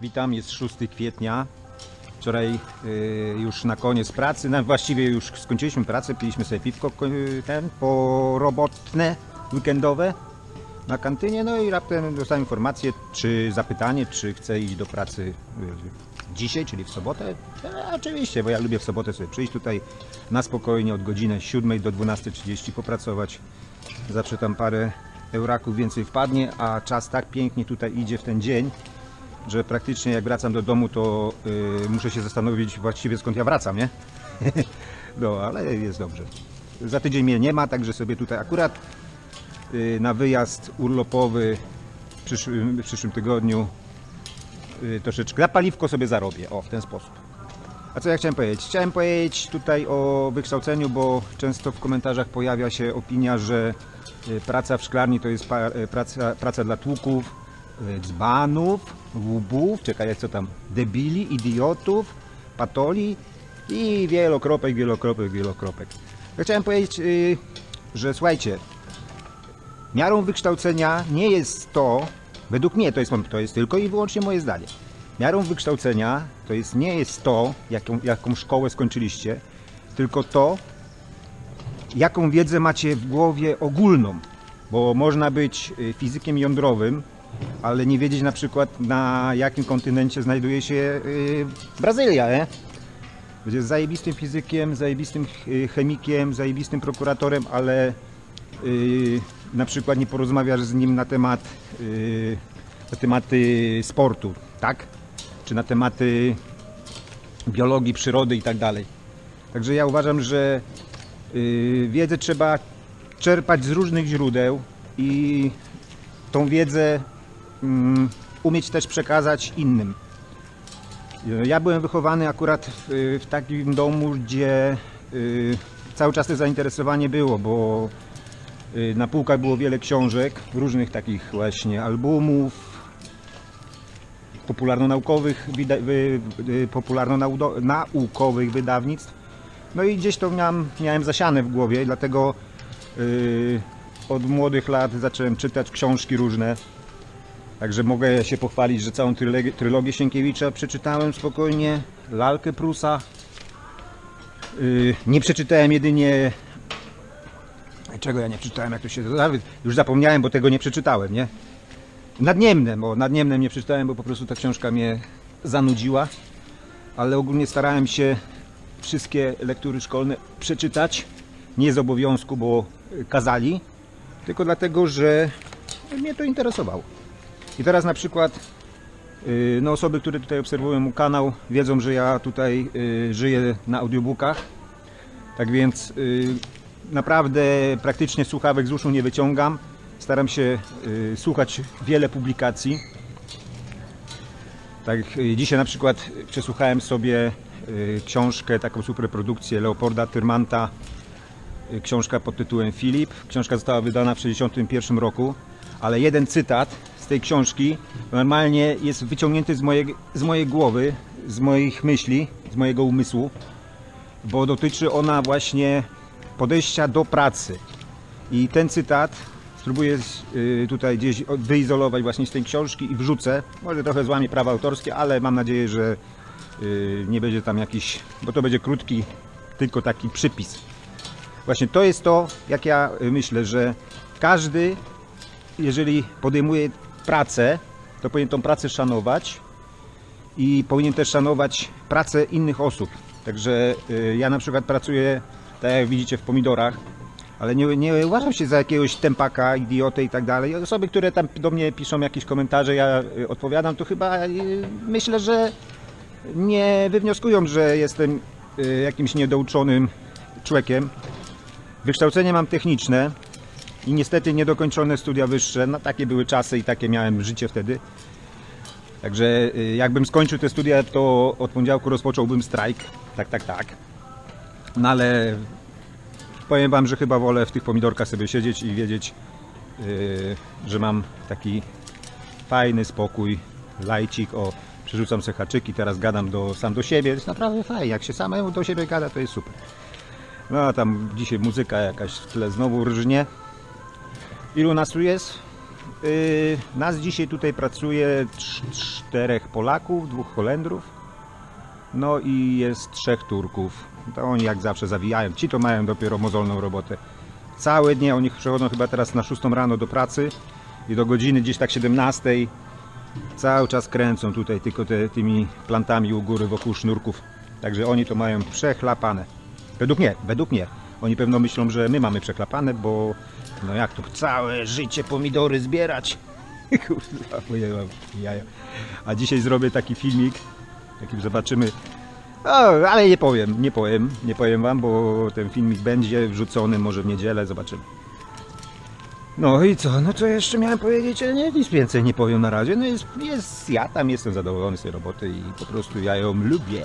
Witam, jest 6 kwietnia. Wczoraj y, już na koniec pracy, no, właściwie już skończyliśmy pracę, piliśmy sobie piwko ko- y, ten, porobotne, weekendowe na kantynie, no i raptem dostałem informację, czy zapytanie, czy chcę iść do pracy y, dzisiaj, czyli w sobotę. E, oczywiście, bo ja lubię w sobotę sobie przyjść tutaj na spokojnie od godziny 7 do 12.30 popracować. Zawsze tam parę euraków więcej wpadnie, a czas tak pięknie tutaj idzie w ten dzień, że praktycznie jak wracam do domu, to y, muszę się zastanowić właściwie skąd ja wracam, nie? no, ale jest dobrze. Za tydzień mnie nie ma, także sobie tutaj akurat y, na wyjazd urlopowy w przyszłym, w przyszłym tygodniu y, troszeczkę na paliwko sobie zarobię, o, w ten sposób. A co ja chciałem powiedzieć? Chciałem powiedzieć tutaj o wykształceniu, bo często w komentarzach pojawia się opinia, że y, praca w szklarni to jest praca, praca dla tłuków, dzbanów, łubów, czekaj, co tam, debili, idiotów, patoli i wielokropek, wielokropek, wielokropek. Ja chciałem powiedzieć, y, że słuchajcie, miarą wykształcenia nie jest to, według mnie to jest, to jest tylko i wyłącznie moje zdanie. Miarą wykształcenia to jest, nie jest to, jaką, jaką szkołę skończyliście, tylko to, jaką wiedzę macie w głowie ogólną. Bo można być y, fizykiem jądrowym, ale nie wiedzieć na przykład na jakim kontynencie znajduje się y, Brazylia, nie? Zajebistym fizykiem, zajebistym y, chemikiem, zajebistym prokuratorem, ale y, na przykład nie porozmawiasz z nim na temat y, na tematy sportu, tak? Czy na tematy biologii, przyrody i tak dalej. Także ja uważam, że y, wiedzę trzeba czerpać z różnych źródeł i tą wiedzę umieć też przekazać innym. Ja byłem wychowany akurat w, takim domu, gdzie y, cały czas to zainteresowanie było, bo y, na półkach było wiele książek, różnych takich właśnie albumów, popularno-naukowych, y, popularno-naukowych wydawnictw. No i gdzieś to miałem, miałem zasiane w głowie, dlatego y, od młodych lat zacząłem czytać książki różne. Także mogę się pochwalić, że całą trylogię, Sienkiewicza przeczytałem spokojnie, lalkę Prusa. Yy, nie przeczytałem jedynie. Czego ja nie przeczytałem, jak to się. Nawet już zapomniałem, bo tego nie przeczytałem, nie? Nadniemnem, bo nadniemnem nie przeczytałem, bo po prostu ta książka mnie zanudziła. Ale ogólnie starałem się wszystkie lektury szkolne przeczytać. Nie z obowiązku, bo y, kazali, tylko dlatego, że mnie to interesowało. I teraz na przykład y, no osoby, które tutaj obserwują mój kanał, wiedzą, że ja tutaj y, żyję na audiobookach. Tak więc y, naprawdę praktycznie słuchawek z uszu nie wyciągam. Staram się słuchać wiele publikacji. Tak, dzisiaj na przykład przesłuchałem sobie książkę, taką superprodukcję Leopolda Tyrmanta, książka pod tytułem Filip. Książka została wydana w 1961 roku, ale jeden cytat z tej książki normalnie jest wyciągnięty z mojej, z mojej głowy, z moich myśli, z mojego umysłu, bo dotyczy ona właśnie podejścia do pracy. I ten cytat spróbuję y, tutaj gdzieś wyizolować właśnie z tej książki i wrzucę. Może trochę złamie prawa autorskie, ale mam nadzieję, że y, nie będzie tam jakiś, bo to będzie krótki, tylko taki przypis. Właśnie to jest to, jak ja y, myślę, że każdy, jeżeli podejmuje pracę, to powinien tą pracę szanować i powinien też szanować pracę innych osób. Także y, ja na przykład pracuję, tak jak widzicie, w pomidorach, ale nie, nie uważam się za jakiegoś tempaka, idiotę i tak dalej. Osoby, które tam do mnie piszą jakieś komentarze, ja y, odpowiadam, to chyba y, myślę, że nie wywnioskują, że jestem jakimś niedouczonym człowiekiem. Wykształcenie mam techniczne i niestety niedokończone studia wyższe. No takie były czasy i takie miałem życie wtedy. Także y, jakbym skończył te studia, to od poniedziałku rozpocząłbym strajk. Tak, tak, tak. No ale powiem Wam, że chyba wolę w tych pomidorkach sobie siedzieć i wiedzieć, y, że mam taki fajny spokój, lajcik, o, przerzucam sobie haczyki, teraz gadam do, sam do siebie, jest naprawdę fajnie, jak się samemu do siebie gada, to jest super. No a tam dzisiaj muzyka jakaś w tle znowu rżnie. Ilu nas tu jest? y, nas dzisiaj tutaj pracuje cz- czterech Polaków, dwóch Holendrów, no i jest trzech Turków. To oni jak zawsze zawijają. Ci to mają dopiero mozolną robotę. Całe dnie oni przychodzą chyba teraz na 6 rano do pracy i do godziny gdzieś tak 17 cały czas kręcą tutaj tylko te, tymi plantami u góry wokół sznurków. Także oni to mają przechlapane. Według mnie, według mnie. Oni pewno myślą, że my mamy przechlapane, bo no jak to całe życie pomidory zbierać. Kurwa, jaja. A dzisiaj zrobię taki filmik, jaki zobaczymy. O, ale nie powiem, nie powiem, nie powiem wam, bo ten filmik będzie wrzucony może w niedzielę, zobaczymy. No i co? No co jeszcze miałem powiedzieć? Nie, nic więcej nie powiem na razie. No jest, jest, ja tam jestem zadowolony z tej roboty i po prostu ja ją lubię.